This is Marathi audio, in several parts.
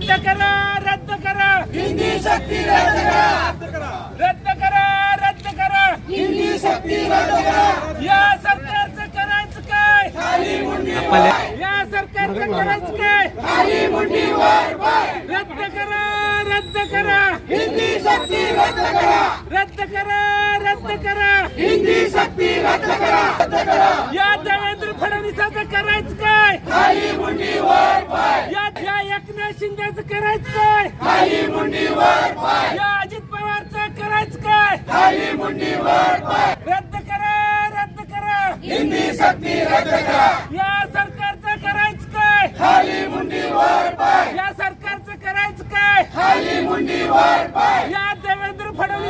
रद्द करा रद्द करा. हिंदी सक्ती रद्द करा. रद्द करा. रद्द करा हिंदी सक्ती रद्द करा. या सरकारचं करायचं काय? खाली मुंडी वर. या सरकारचं करायचं काय? खाली मुंडी रद्द करा रद्द करा. हिंदी सक्ती रद्द करा. रद्द करा रद्द करा. हिंदी सक्ती रद्द करा रद्द करा. या देवेंद्र फडणवीसाचं करायचं काय? खाली मुंडी वर वर या या एकनाथ शिंदेचं करायचं काय? खाली मुंडी वर वर या अजित पवारचं करायचं काय? खाली मुंडी वर वर रद्द करा रद्द करा. हिंदी सक्ती रद्द करा. या सरकारचं करायचं काय? खाली मुंडी वर वर या सरकारचं करायचं काय? खाली मुंडी वर वर या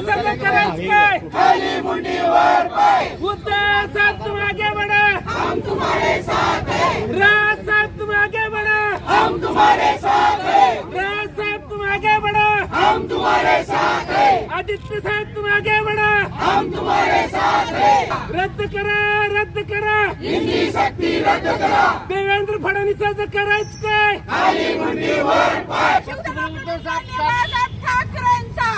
फडणवीसाचं करायचं काय खाली मुंडी वर वर उद्धव साहब तुम आगे बढ़ा हम तुम्हारे साथ हैं. राज साहब तुम आगे बढ़ा हम तुम्हारे साथ हैं. राज साहब तुम आगे बढ़ा हम तुम्हारे साथ हैं. आदित्य साहब तुम आगे बढ़ा हम तुम्हारे साथ हैं. रद्द करा रद्द करा. हिंदी सक्ती रद्द करा. देवेंद्र फडणवीसाचं करायचं काय खाली मुंडी वर वर बाळासाहेब ठाकरेंचा.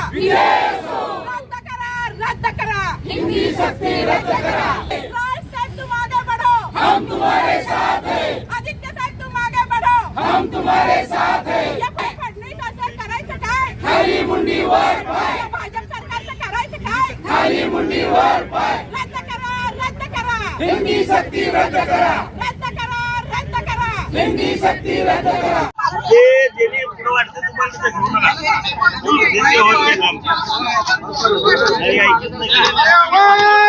रद्द करा. हिंदी सक्ती रद्द करा. राज साहेब तुम आगे बढ़ो. हम तुम्हारे साथ हैं. आदित्य साहेब तुम आगे बढ़ो. हम तुम्हारे साथ हैं. या फडणवीस असं करायचं काय? खाली मुंडी वर वर या भाजप सरकारचं करायचं काय? खाली मुंडी वर रद्द करा रद्द करा. हिंदी सक्ती रद्द करा. रद्द करा रद्द करा. हिंदी सक्ती रद्द करा. जे ज्यांनी पुढं वाटतं तुम्हाला तिथं घेऊ नका त्यांचे होत नाही काम. काही ऐकत नाही.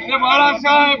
हे बाळासाहेब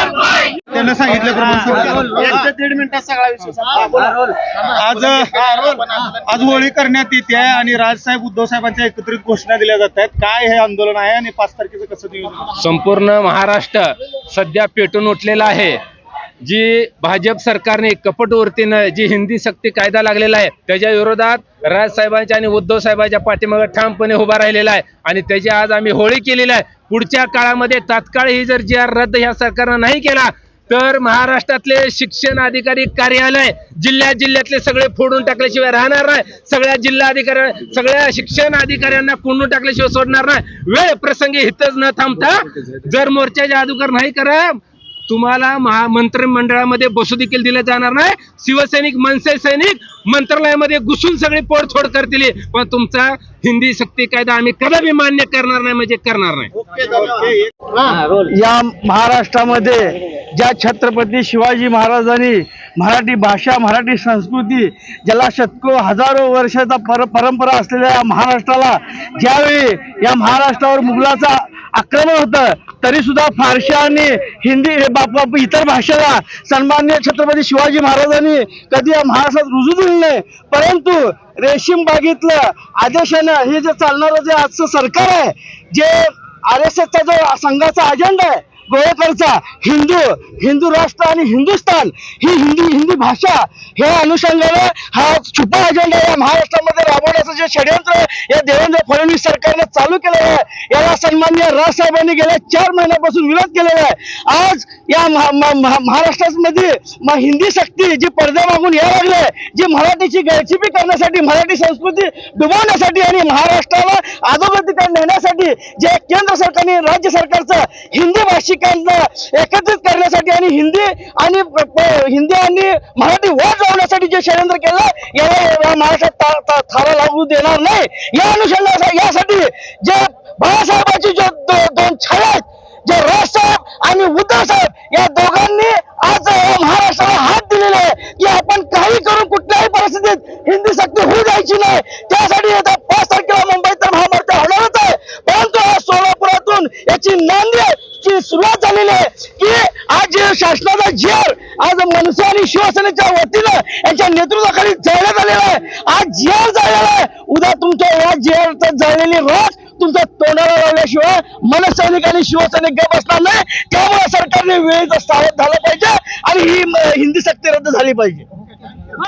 त्यांना सांगितल्याप्रमाणे एक ते दीड मिनिटात सगळा विषय आज आज होळी करण्यात येते आहे आणि राजसाहेब उद्धव साहेबांच्या एकत्रित घोषणा दिल्या जात आहेत. काय हे आंदोलन आहे आणि पाच तारखेचं कसं नियोजन संपूर्ण महाराष्ट्र सध्या पेटून उठलेला आहे. जी भाजप सरकारने कपट वृत्तीनं जी हिंदी सक्ती कायदा लागलेला आहे त्याच्या विरोधात राजसाहेबांच्या आणि उद्धव साहेबांच्या पाठीमागे ठामपणे उभा राहिलेला आहे. आणि त्याची आज आम्ही होळी केलेली आहे. पुढच्या काळामध्ये तात्काळ ही जर जी आर रद्द ह्या सरकारनं नाही केला तर महाराष्ट्रातले शिक्षण अधिकारी कार्यालय जिल्ह्यात जिल्ह्यातले सगळे फोडून टाकल्याशिवाय राहणार नाही. सगळ्या जिल्हा अधिकारी सगळ्या शिक्षण अधिकाऱ्यांना कोंडून टाकल्याशिवाय सोडणार नाही. वेळ प्रसंगी हितच न थांबता जर मोर्चाचे अधिकार नाही करा तुम्हाला महा मंत्रिमंडळामध्ये बसू देखील दिलं जाणार नाही. शिवसैनिक मनसे सैनिक मंत्रालयामध्ये घुसून सगळे पोडफोड करतील. पण तुमचा हिंदी सक्ती कायदा आम्ही कदापि मान्य करणार नाही म्हणजे करणार नाही. या महाराष्ट्रामध्ये ज्या छत्रपती शिवाजी महाराजांनी मराठी भाषा मराठी संस्कृती ज्याला शतको हजारो वर्षाचा पर परंपरा असलेल्या या महाराष्ट्राला ज्यावेळी या महाराष्ट्रावर मुघलाचा आक्रमण होतं तरीसुद्धा फारशी फारशा आणि हिंदी हे बाप बाप इतर भाषेला सन्मान्य छत्रपती शिवाजी महाराजांनी कधी या महाराष्ट्रात रुजू दिले नाही. परंतु रेशीम बागेतलं आदेशानं हे जे चालणारं जे आजचं सरकार आहे जे आर एस एसचा जो संघाचा अजेंडा आहे गोवेकरचा हिंदू हिंदू राष्ट्र आणि हिंदुस्थान ही हिंदी हिंदी भाषा हे अनुषंगाने हा छुपा अजेंडा या महाराष्ट्रात राबवण्याचं जे षडयंत्र या देवेंद्र फडणवीस सरकारने चालू केलेलं आहे याला सन्मान्य राजसाहेबांनी गेल्या चार महिन्यापासून विरोध केलेला आहे. आज या महाराष्ट्रामध्ये हिंदी सक्ती जी पडद्या मागून यायला लागले जी मराठीची गळचिपी करण्यासाठी मराठी संस्कृती डुबवण्यासाठी आणि महाराष्ट्राला अधोगतीकडे नेण्यासाठी जे केंद्र सरकारने राज्य सरकारचं हिंदी भाषिकांना एकत्रित करण्यासाठी आणि हिंदी आणि हिंदी आणि मराठी वाद लावण्यासाठी जे षडयंत्र केलं याला महाराष्ट्रात ता- लागू देणार नाही. या अनुषंगाने यासाठी जे बाळासाहेबांची जे दो- दोन छाया आहेत जे राज साहेब आणि उद्धव साहेब या दोघांनी आज महाराष्ट्राला हात दिलेला आहे की आपण काही करून कुठल्याही परिस्थितीत हिंदी सक्ती होऊ द्यायची नाही. त्यासाठी येत्या पाच तारखेला मुंबईत तर महामोर्चा होणारच आहे परंतु आज सोलापुरातून याची नांदी सुरुवात झालेली आहे की आज जे शासनाचा जेर आज मनसे आणि शिवसेनेच्या वतीनं यांच्या नेतृत्वाखाली जळण्यात आलेला आहे. आज जेर जळलेला आहे. उद्या तुमच्या या जेर जळलेली रोज तुमच्या तोंडाला लावल्याशिवाय मनसैनिक आणि शिवसैनिक गप असणार नाही. त्यामुळे सरकारने वेळेत सावध झालं पाहिजे आणि ही हिंदी सक्ती रद्द झाली पाहिजे.